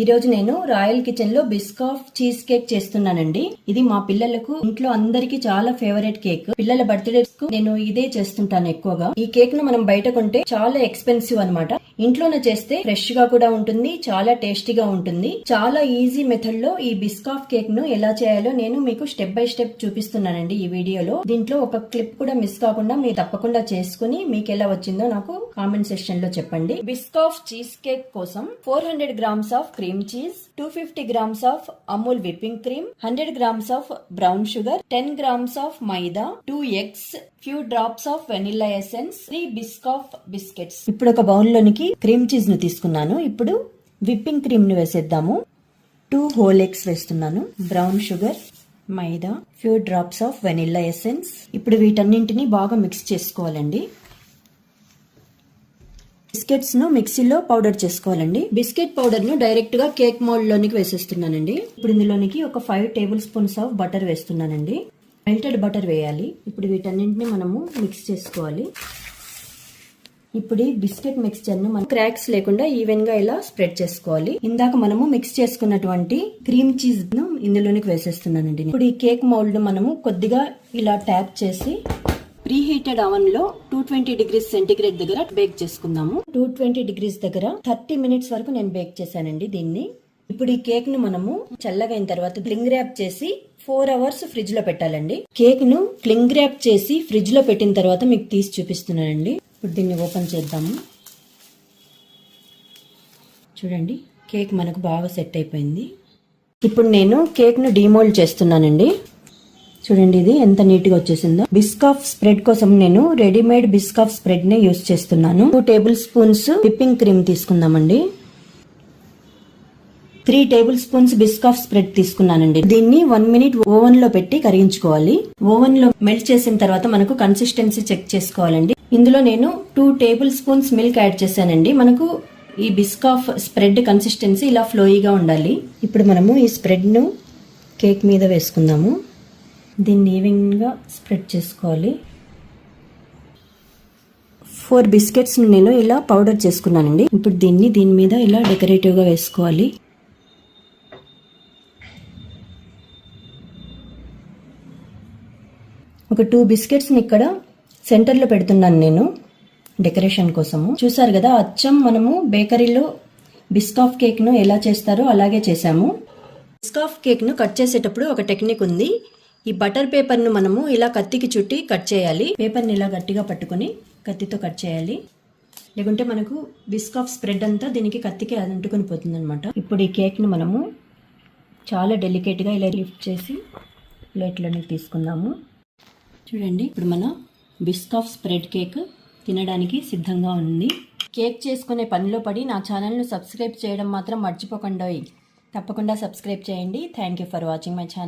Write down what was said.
ఈ రోజు నేను రాయల్ కిచెన్లో బిస్కాఫ్ చీజ్ కేక్ చేస్తున్నానండి. ఇది మా పిల్లలకు ఇంట్లో అందరికి చాలా ఫేవరెట్ కేక్. పిల్లల బర్త్డేస్కు నేను ఇదే చేస్తుంటాను ఎక్కువగా. ఈ కేక్ను మనం బయట కొంటే చాలా ఎక్స్పెన్సివ్ అన్నమాట. ఇంట్లోనే చేస్తే ఫ్రెష్గా కూడా ఉంటుంది చాలా టేస్టీగా ఉంటుంది. చాలా ఈజీ మెథడ్లో ఈ బిస్కాఫ్ కేక్ను ఎలా చేయాలో నేను మీకు స్టెప్ బై స్టెప్ చూపిస్తున్నానండి ఈ వీడియోలో. దీంట్లో ఒక క్లిప్ కూడా మిస్ కాకుండా మీరు తప్పకుండా చేసుకుని మీకు ఎలా వచ్చిందో నాకు కామెంట్ సెక్షన్లో చెప్పండి. బిస్కాఫ్ చీజ్ కేక్ కోసం four hundred grams of cream cheese two fifty grams of Amul whipping cream hundred grams of brown sugar ten grams of maida two eggs few drops of vanilla essence three Biscoff biscuits ఇప్పుడు ఒక bowl లోనికి cream చీజ్ను తీసుకున్నాను. ఇప్పుడు whipping క్రీమ్ను వేసేద్దాము. Two whole eggs వేస్తున్నాను. Brown sugar maida few drops of vanilla essence ఇప్పుడు వీటన్నింటిని బాగా మిక్స్ చేసుకోవాలండి. బిస్కెట్స్ను మిక్సీలో పౌడర్ చేసుకోవాలండి. బిస్కెట్ పౌడర్ను డైరెక్ట్గా కేక్ మోల్డ్ లోనికి వేసేస్తున్నానండి. ఇప్పుడు ఇందులోనికి ఒక five tablespoons of butter వేస్తున్నానండి. మెల్టెడ్ బటర్ వేయాలి. ఇప్పుడు వీటన్నింటిని మనము మిక్స్ చేసుకోవాలి. ఇప్పుడు ఈ బిస్కెట్ మిక్స్చర్ను మనం క్రాక్స్ లేకుండా ఈవెన్గా ఇలా స్ప్రెడ్ చేసుకోవాలి. ఇందాక మనము మిక్స్ చేసుకున్నటువంటి క్రీమ్ చీజ్ను ఇందులోనికి వేసేస్తున్నానండి. ఇప్పుడు ఈ కేక్ మౌల్డ్ మనము కొద్దిగా ఇలా ట్యాప్ చేసి ప్రీ హీటెడ్ అవన్లో టూ ట్వంటీ డిగ్రీస్ సెంటిగ్రేడ్ దగ్గర బేక్ చేసుకుందాము. టూ ట్వంటీ డిగ్రీస్ దగ్గర థర్టీ మినిట్స్ వరకు నేను బేక్ చేశానండి దీన్ని. ఇప్పుడు ఈ కేక్ను మనము చల్లగైన తర్వాత క్లింగ్ ర్యాప్ చేసి ఫోర్ అవర్స్ ఫ్రిడ్జ్లో పెట్టాలండి. కేక్ను క్లింగ్ ర్యాప్ చేసి ఫ్రిడ్జ్లో పెట్టిన తర్వాత మీకు తీసి చూపిస్తున్నానండి. ఇప్పుడు దీన్ని ఓపెన్ చేద్దాము. చూడండి కేక్ మనకు బాగా సెట్ అయిపోయింది. ఇప్పుడు నేను కేక్ను డిమోల్డ్ చేస్తున్నానండి. చూడండి ఇది ఎంత నీట్గా వచ్చేసిందో. బిస్కాఫ్ స్ప్రెడ్ కోసం నేను రెడీమేడ్ బిస్కాఫ్ స్ప్రెడ్ నే యూస్ చేస్తున్నాను. Two tablespoons whipping cream తీసుకుందామండి. Three tablespoons Biscoff spread తీసుకున్నానండి. దీన్ని వన్ మినిట్ ఓవెన్లో పెట్టి కరిగించుకోవాలి. ఓవెన్లో మెల్ట్ చేసిన తర్వాత మనకు కన్సిస్టెన్సీ చెక్ చేసుకోవాలండి. ఇందులో నేను two tablespoons milk add చేశానండి. మనకు ఈ బిస్కాఫ్ స్ప్రెడ్ కన్సిస్టెన్సీ ఇలా ఫ్లోయిగా ఉండాలి. ఇప్పుడు మనము ఈ స్ప్రెడ్ను కేక్ మీద వేసుకుందాము. దీన్ని ఈవెన్గా స్ప్రెడ్ చేసుకోవాలి. ఫోర్ బిస్కెట్స్ నేను ఇలా పౌడర్ చేసుకున్నానండి. ఇప్పుడు దీన్ని దీని మీద ఇలా డెకరేటివ్గా వేసుకోవాలి. ఒక టూ బిస్కెట్స్ని ఇక్కడ సెంటర్లో పెడుతున్నాను నేను డెకరేషన్ కోసము. చూసారు కదా అచ్చం మనము బేకరీలో బిస్కాఫ్ కేక్ను ఎలా చేస్తారో అలాగే చేసాము బిస్కాఫ్ కేక్ను కట్ చేసేటప్పుడు ఒక టెక్నిక్ ఉంది. ఈ బటర్ పేపర్ను మనము ఇలా కత్తికి చుట్టి కట్ చేయాలి. పేపర్ని ఇలా గట్టిగా పట్టుకొని కత్తితో కట్ చేయాలి. లేకుంటే మనకు బిస్కాఫ్ స్ప్రెడ్ అంతా దీనికి కత్తికి అంటుకొని పోతుంది అనమాట ఇప్పుడు ఈ కేక్ని మనము చాలా డెలికేట్గా ఇలా లిఫ్ట్ చేసి ప్లేట్లోనికి తీసుకుందాము. చూడండి ఇప్పుడు మన బిస్కాఫ్ స్ప్రెడ్ కేక్ తినడానికి సిద్ధంగా ఉంది. కేక్ చేసుకునే పనిలో పడి నా ఛానల్ను సబ్స్క్రైబ్ చేయడం మాత్రం మర్చిపోకుండా తప్పకుండా సబ్స్క్రైబ్ చేయండి. Thank you for watching my channel.